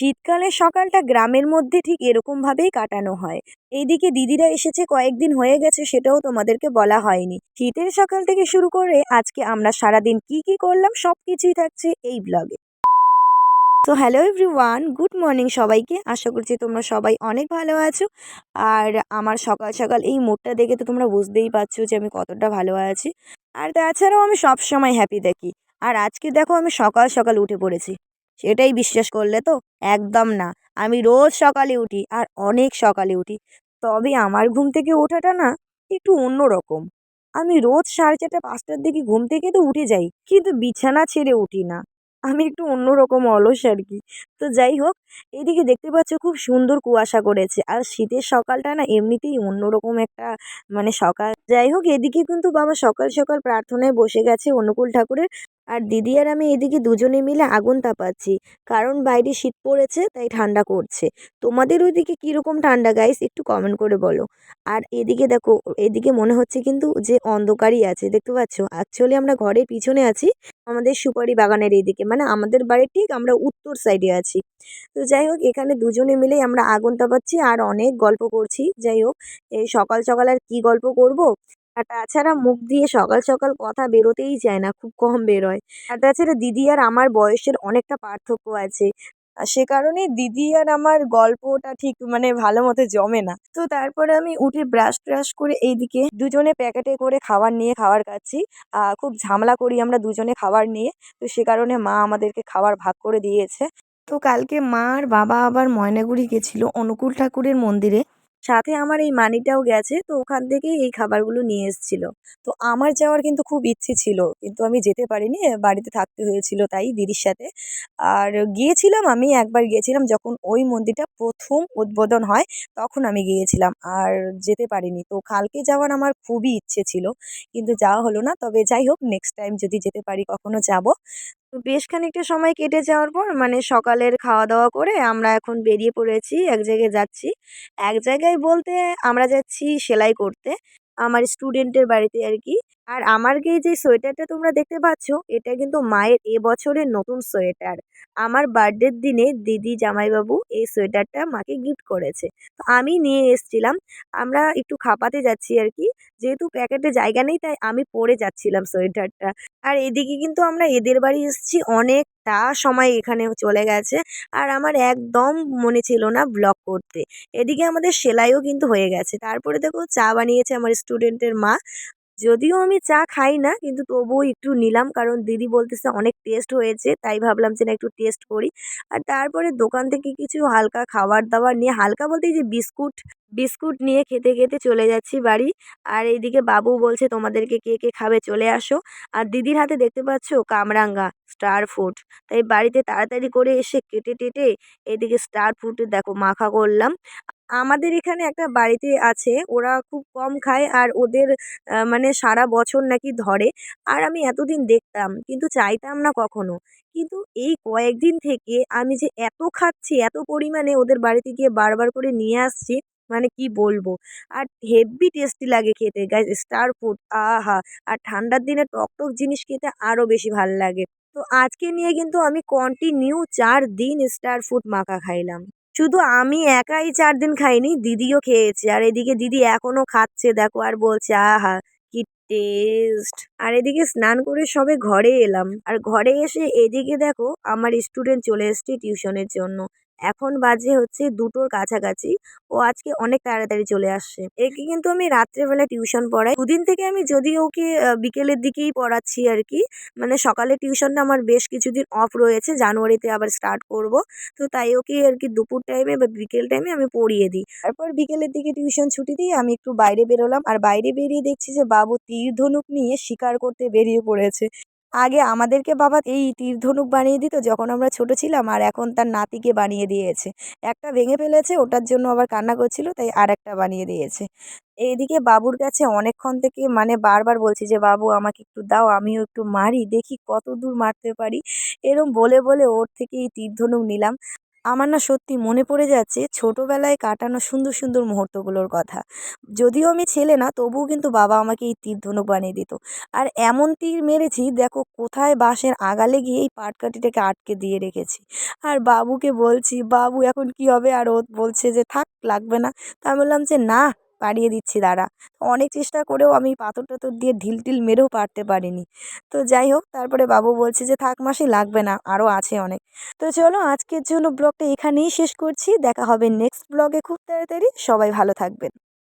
শীতকালের সকালটা গ্রামের মধ্যে ঠিক এরকমভাবেই কাটানো হয়। এইদিকে দিদিরা এসেছে কয়েকদিন হয়ে গেছে সেটাও তোমাদেরকে বলা হয়নি। শীতের সকাল থেকে শুরু করে আজকে আমরা সারাদিন কি কি করলাম সব কিছুই থাকছে এই ব্লগে। তো হ্যালো এভরিওয়ান, গুড মর্নিং সবাইকে। আশা করছি তোমরা সবাই অনেক ভালো আছো। আর আমার সকাল সকাল এই মুডটা দেখে তো তোমরা বুঝতেই পারছ যে আমি কতটা ভালো আছি। আর তাছাড়াও আমি সব সময় হ্যাপি দেখি। আর আজকে দেখো আমি সকাল সকাল উঠে পড়েছি। সেটাই বিশ্বাস করলে তো? একদম না। আমি রোজ সকালে উঠি আর অনেক সকালে উঠি। তবে আমার ঘুম থেকে ওঠাটা না একটু অন্য রকম আমি রোজ সাড়ে চারটে, পাঁচটার দিকে ঘুম থেকে তো উঠে যাই, কিন্তু বিছানা ছেড়ে উঠি না। আমি একটু অন্যরকম অলস আর কি। তো যাই হোক, এদিকে দেখতে পাচ্ছ খুব সুন্দর কুয়াশা করেছে। আর শীতের সকালটা না এমনিতেই অন্যরকম একটা মানে সকাল। যাই হোক, এদিকে কিন্তু বাবা সকাল সকাল প্রার্থনায় বসে গেছে অনুকূল ঠাকুরের। আর দিদি আর আমি এদিকে দুজনে মিলে আগুন তাপাচ্ছি। কারণ বাইরে শীত পড়েছে, তাই ঠান্ডা করছে। তোমাদের ওইদিকে কীরকম ঠান্ডা গাইস একটু কমেন্ট করে বলো। আর এদিকে দেখো, এদিকে মনে হচ্ছে কিন্তু যে অন্ধকারই আছে, দেখতে পাচ্ছ? অ্যাকচুয়ালি আমরা ঘরের পিছনে আছি, আমাদের সুপারি বাগানের এইদিকে। মানে আমাদের বাড়ির ঠিক আমরা উত্তর সাইডে আছি। তো যাই হোক, এখানে দুজনে মিলেই আমরা আগুন তাপাচ্ছি আর অনেক গল্প করছি। যাই হোক, এই সকাল সকাল আর কী গল্প করব? আর তাছাড়া মুখ দিয়ে সকাল সকাল কথা বেরোতেই চায় না, খুব কম বেরোয়। আর তাছাড়া দিদি আর আমার বয়সের অনেকটা পার্থক্য আছে। সে কারণে দিদি আর আমার গল্পটা ঠিক মানে ভালো মতো জমে না। তো তারপরে আমি উঠে ব্রাশ ট্রাশ করে এইদিকে দুজনে প্যাকেটে করে খাবার নিয়ে খাবার খাচ্ছি। খুব ঝামেলা করি আমরা দুজনে খাবার নিয়ে। তো সে কারণে মা আমাদেরকে খাবার ভাগ করে দিয়েছে। তো কালকে মা আর বাবা আবার ময়নাগুড়ি গেছিল অনুকূল ঠাকুরের মন্দিরে। সাথে আমার এই মানিটাও গেছে, তো ওখান থেকেই এই খাবারগুলো নিয়ে এসেছিল। তো আমার যাওয়ার কিন্তু খুব ইচ্ছে ছিল, কিন্তু আমি যেতে পারিনি, বাড়িতে থাকতে হয়েছিল তাই দিদির সাথে। আর গিয়েছিলাম আমি, একবার গিয়েছিলাম যখন ওই মন্দিরটা প্রথম উদ্বোধন হয়, তখন আমি গিয়েছিলাম, আর যেতে পারিনি। তো কালকে যাওয়ার আমার খুবই ইচ্ছে ছিল, কিন্তু যাওয়া হলো না, তবে যাই হোক নেক্সট টাইম যদি যেতে পারি, কখনো যাব। তো বেশ খানিকটা সময় কেটে যাওয়ার পর মানে সকালের খাওয়া দাওয়া করে আমরা এখন বেরিয়ে পড়েছি, এক জায়গায় যাচ্ছি। এক জায়গায় বলতে আমরা যাচ্ছি সেলাই করতে, আমার স্টুডেন্টের বাড়িতে আর কি। আর আমার গায়ে যে সোয়েটারটা তোমরা দেখতে পাচ্ছ, এটা কিন্তু মায়ের এবছরের নতুন সোয়েটার। আমার বার্থডের দিনে দিদি জামাইবাবু এই সোয়েটারটা মাকে গিফট করেছে। তো আমি নিয়ে এসছিলাম, আমরা একটু খাপাতে যাচ্ছি আর কি, যেহেতু প্যাকেটে জায়গা নেই, তাই আমি পরে যাচ্ছিলাম সোয়েটারটা। আর এদিকে কিন্তু আমরা এদের বাড়ি এসেছি অনেকটা সময় এখানে চলে গেছে, আর আমার একদম মনে ছিল না ব্লগ করতে। এদিকে আমাদের সেলাইও কিন্তু হয়ে গেছে। তারপরে দেখো চা বানিয়েছে আমার স্টুডেন্টের মা যদিও আমি চা খাই না, কিন্তু তবুও একটু নিলাম কারণ দিদি বলতেছে অনেক টেস্ট হয়েছে, তাই ভাবলাম যে না একটু টেস্ট করি। আর তারপরে দোকান থেকে কিছু হালকা খাবার দাবার নিয়ে, হালকা বলতে যে বিস্কুট বিস্কুট নিয়ে খেতে খেতে চলে যাচ্ছি বাড়ি। আর এইদিকে বাবু বলছে তোমাদেরকে কে কে খাবে চলে আসো। আর দিদির হাতে দেখতে পাচ্ছ কামরাঙ্গা স্টার ফুড তাই বাড়িতে তাড়াতাড়ি করে এসে কেটে টেটে এদিকে স্টার ফুডে দেখো মাখা করলাম। আমাদের এখানে একটা বাড়িতে আছে, ওরা খুব কম খায় আর ওদের মানে সারা বছর নাকি ধরে। আর আমি এতদিন দেখতাম, কিন্তু চাইতাম না কখনো। কিন্তু এই কয়েকদিন থেকে আমি যে এত খাচ্ছি, এত পরিমাণে ওদের বাড়িতে গিয়ে বারবার করে নিয়ে আসছি মানে কি বলব? আর হেভি টেস্টি লাগে খেতে। গাইস, স্টার ফুড, আহা! আর ঠান্ডার দিনে টক টক জিনিস খেতে আরও বেশি ভালো লাগে। তো আজকে নিয়ে কিন্তু আমি কন্টিনিউ চার দিন স্টার ফুড মাখা খাইলাম। শুধু আমি একাই চার দিন খাইনি, দিদিও খেয়েছে। আর এদিকে দিদি এখনও খাচ্ছে, দেখো, আর বলছে, আহা, কি টেস্ট আর এদিকে স্নান করে সবে ঘরে এলাম। আর ঘরে এসে এদিকে দেখো, আমার স্টুডেন্ট চলে এসছে টিউশনের জন্য। এখন বাজে হচ্ছে দুটোর কাছাকাছি। ও আজকে অনেক তাড়াতাড়ি চলে আসছে। একে কিন্তু আমি রাত্রেবেলা টিউশন পড়াই। দুদিন থেকে আমি যদি ওকে বিকেলের দিকেই পড়াচ্ছি আর কি। মানে সকালে টিউশনটা আমার বেশ কিছুদিন অফ রয়েছে। জানুয়ারিতে আবার স্টার্ট করব। তো তাই ওকে আর কি দুপুর টাইমে বা বিকেল টাইমে আমি পড়িয়ে দিই। তারপর বিকেলের দিকে টিউশন ছুটি দিয়ে আমি একটু বাইরে বেরোলাম। আর বাইরে বেরিয়ে দেখছি যে বাবু তীর ধনুক নিয়ে শিকার করতে বেরিয়ে পড়েছে। আগে আমাদেরকে বাবা এই তীর ধনুক বানিয়ে দিত যখন আমরা ছোট ছিলাম, আর এখন তার নাতিকে বানিয়ে দিয়েছে। একটা ভেঙে ফেলেছে, ওটার জন্য আবার কান্না করছিল, তাই আর একটা বানিয়ে দিয়েছে। এইদিকে বাবুর কাছে অনেকক্ষণ থেকে মানে বারবার বলছি যে, বাবু, আমাকে একটু দাও, আমিও একটু মারি, দেখি কত দূর মারতে পারি। এরম বলে বলে ওর থেকে এই তীর ধনুক নিলাম। আমার না সত্যি মনে পড়ে যাচ্ছে ছোটোবেলায় কাটানো সুন্দর সুন্দর মুহূর্তগুলোর কথা। যদিও আমি ছেলে না, তবুও কিন্তু বাবা আমাকে এই তীর ধনুক বানিয়ে দিত। আর এমন তীর মেরেছি, দেখো কোথায় বাঁশের আগালে গিয়ে এই পাটকাঠিটাকে আটকে দিয়ে রেখেছি। আর বাবুকে বলছি, বাবু, এখন কি হবে? আর ও বলছে যে, থাক, লাগবে না। তা আমি বললাম যে, না পাড়িয়ে দিচ্ছি দাঁড়া। অনেক চেষ্টা করেও আমি পাথর টাথর দিয়ে ঢিল টিল মেরেও পারতে পারিনি। তো যাই হোক, তারপরে বাবু বলছে যে, থাক মাসি, লাগবে না আরও আছে অনেক। তো চলো, আজকের জন্য ব্লগটা এখানেই শেষ করছি। দেখা হবে নেক্সট ব্লগে খুব তাড়াতাড়ি। সবাই ভালো থাকবেন।